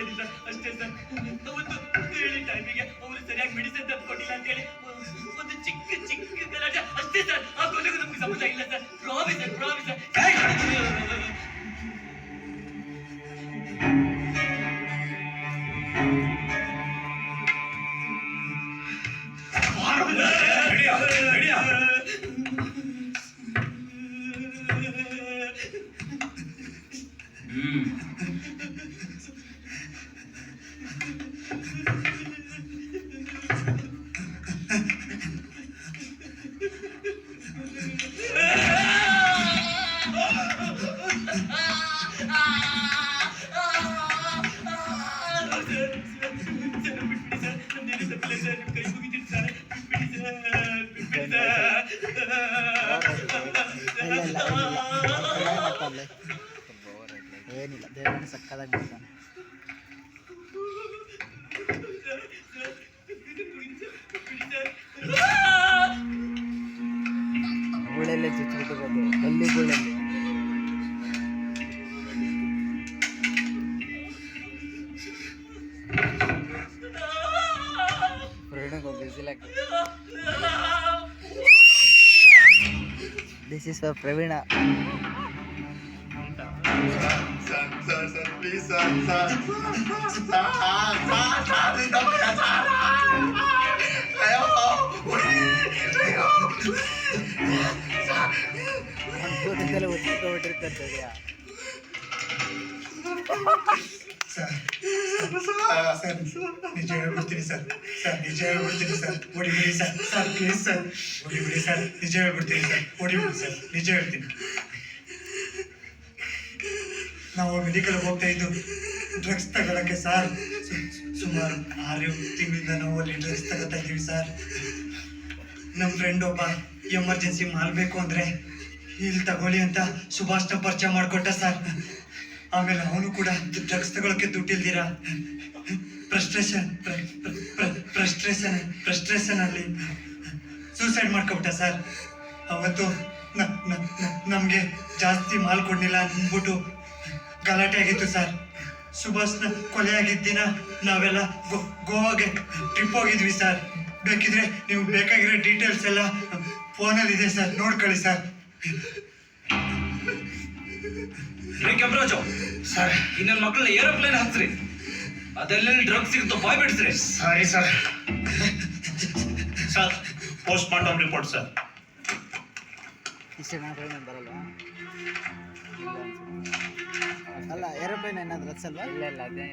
ಇದ್ದೀನಿ ಸರ್ ಅಷ್ಟೇ ಸರ್. ಒಂದು ಹೇಳಿ ಟೈಮಿಗೆ ಅವರು ಸರಿಯಾಗಿ ಮೆಡಿಸಿನ್ ತಂದ್ಕೊಟ್ಟಿಲ್ಲ ಅಂತ ಹೇಳಿ ಒಂದು ಚಿಕ್ಕ ಚಿಕ್ಕ ಗಲಾಟೆ. ಅಷ್ಟೇ ಸರ್. ಆ ಕೊನೆಗೂ ನಮ್ಗೆ ಸಂಬಂಧ ಇಲ್ಲ sir. Promise sir promise sir ನಡಿಯ, ಏನಿಲ್ಲ ದೇವರು ಏನಿಲ್ಲ ದೇವರನ್ನ ಸಕ್ಕದಾಗಿ ಮಾಡ್ತಾನೆ ಗುಳೆಲ್ಲೇ ಚುಚ್ಚಿಬಿಟ್ಟಿರೋದು ಅಲ್ಲಿ ಗುಳೆಲ್ಲಿ ಒಂದು ಬಿಸಿಲಾಕಿ this is for Praveen sir sir sir please sir sir sir sir sir ಇದು ಬೇಡ ಸರ್ ಸರ್ ನಿಜ ಹೇಳ್ಬಿಡ್ತೀನಿ ಸರ್ ಸರ್ ನಿಜ ಹೇಳ್ಬಿಡ್ತೀನಿ ಸರ್ ಹೊಡಿಬಿಡಿ ಸರ್ ಸರ್ ಪ್ಲೀಸ್ ಸರ್ ಹೊಡಿಬಿಡಿ ಸರ್ ನಿಜ ಹೇಳ್ಬಿಡ್ತೀನಿ ಸರ್ ಹೊಡಿಬಿಡಿ ಸರ್ ನಿಜ ಹೇಳ್ತೀನಿ ನಾವು ಮೆಡಿಕಲ್ ಹೋಗ್ತಾ ಇದ್ದು ಡ್ರಗ್ಸ್ ತಗೊಳಕ್ಕೆ ಸರ್ ಸುಮಾರು ಆರು ತಿಂಗಳಿಂದ ನಾವು ಅಲ್ಲಿ ಡ್ರಗ್ಸ್ ತಗೋತಾ ಇದ್ದೀವಿ ಸರ್ ನಮ್ಮ ಫ್ರೆಂಡ್ ಒಬ್ಬ ಎಮರ್ಜೆನ್ಸಿ ಮಾಡಬೇಕು ಬೇಕು ಅಂದ್ರೆ ಇಲ್ಲಿ ತಗೊಳ್ಳಿ ಅಂತ ಸುಭಾಷ್ನ ಪರಿಚಯ ಮಾಡಿಕೊಟ್ಟ ಸರ್ ಆಮೇಲೆ ಅವನು ಕೂಡ ಡ್ರಗ್ಸ್ ತಗೊಳಕ್ಕೆ ದುಡ್ಡಿಲ್ದಿರ ಫ್ರಸ್ಟ್ರೇಷನ್ ಫ್ರಸ್ಟ್ರೇಷನ್ ಫ್ರಸ್ಟ್ರೇಷನ್ ಅಲ್ಲಿ ಸೂಸೈಡ್ ಮಾಡ್ಕೊಬಿಟ್ಟ ಸರ್ ಅವತ್ತು ನಮ್ಗೆ ಜಾಸ್ತಿ ಮಾಲ್ ಕೊಡ್ಲಿಲ್ಲ ಅಂದ್ಬಿಟ್ಟು ಗಲಾಟೆ ಆಗಿತ್ತು ಸರ್ ಸುಭಾಷ್ನ ಕೊಲೆ ಆಗಿದ್ದಿನ ನಾವೆಲ್ಲ ಗೋವಾಗೆ ಟ್ರಿಪ್ ಹೋಗಿದ್ವಿ ಸರ್ ಬೇಕಿದ್ರೆ ನೀವು ಬೇಕಾಗಿರೋ ಡೀಟೇಲ್ಸ್ ಎಲ್ಲ ಫೋನಲ್ಲಿ ಇದೆ ಸರ್ ನೋಡ್ಕೊಳ್ಳಿ ಸರ್ ಕೆಂಪರಾಜು ಸರ್. ಇನ್ನೊಂದು ಮಕ್ಕಳನ್ನ ಏರೋಪ್ಲೇನ್ ಹತ್ತಿರಿ. ಅದೆಲ್ಲೆಲ್ಲಿ ಡ್ರಗ್ಸ್ ಸಿಗುತ್ತೋ ಬಾಯ್ ಬಿಡ್ಸ್ರಿ. Sorry sir. Sir post mortem report sir. ಇಷ್ಟೇ ನಾನು ಬರಲ್ವಾ? ಅಲ್ಲ ಏರೋಪ್ಲೇನ್ ಏನಾದ್ರೂ ಹಚ್ಚಲ್ವಾ? ಇಲ್ಲ ಇಲ್ಲ ಅದೇ